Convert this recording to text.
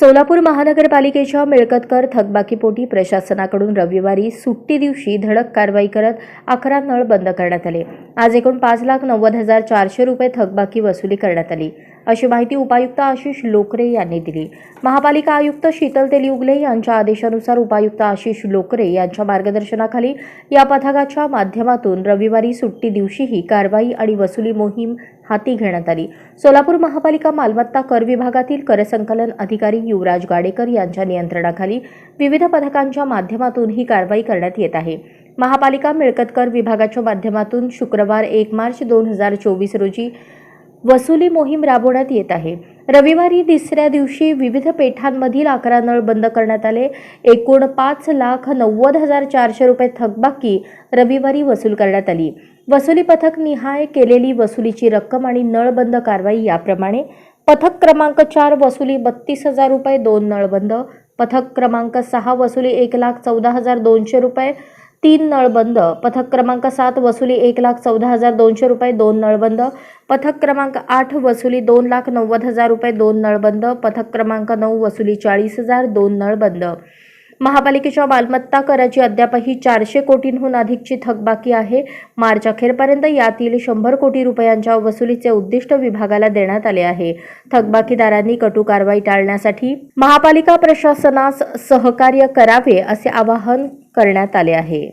सोलापूर महानगरपालिकेच्या मिळकतकर थकबाकीपोटी प्रशासनाकडून रविवारी सुट्टी दिवशी धडक कारवाई करत अकरा नळ बंद करण्यात आले. आज एकूण पाच लाख नव्वद हजार चारशे रुपये थकबाकी वसुली करण्यात आली. अशी माहिती उपायुक्त आशिष लोकरे यांनी दिली. महापालिका आयुक्त शीतल तेलियुगले यांच्या आदेशानुसार उपायुक्त आशिष लोकरे यांच्या मार्गदर्शनाखाली या पथकाच्या माध्यमातून रविवारी सुट्टी दिवशीही कारवाई आणि वसुली मोहीम हाती घेण्यात आली. सोलापूर महापालिका मालमत्ता कर विभागातील करसंकलन अधिकारी युवराज गाडेकर यांच्या नियंत्रणाखाली विविध पथकांच्या माध्यमातून ही कारवाई करण्यात येत आहे. महापालिका मिळकत कर विभागाच्या माध्यमातून शुक्रवार एक मार्च दोन हजार चोवीस रोजी वसुली मोहीम राबवण्यात येत आहे. रविवारी तिसऱ्या दिवशी विविध पेठांमधील अकरा नळ बंद करण्यात आले. एकूण पाच लाख नव्वद हजार चारशे रुपये थकबाकी रविवारी वसूल करण्यात आली. वसुली पथक निहाय केलेली वसुलीची रक्कम आणि नळबंद कारवाई याप्रमाणे पथक क्रमांक चार वसुली बत्तीस हजार रुपये दोन नळबंद पथक क्रमांक सहा वसुली एक लाख चौदा हजार दोनशे रुपये तीन नळबंद पथक क्रमांक सात वसुली एक लाख चौदा हजार दोनशे रुपये दोन नळबंद पथक क्रमांक आठ वसुली दोन लाख नव्वद हजार रुपये दोन नळबंद पथक क्रमांक नऊ वसुली चाळीस हजार दोन नळबंद महापालिकेच्या मालमत्ता कराची अद्यापही चारशे कोटींहून अधिकची थकबाकी आहे. मार्च अखेरपर्यंत यातील शंभर कोटी रुपयांच्या वसुलीचे उद्दिष्ट विभागाला देण्यात आले आहे. थकबाकीदारांनी कटू कारवाई टाळण्यासाठी महापालिका प्रशासनास सहकार्य करावे असे आवाहन करण्यात आले आहे.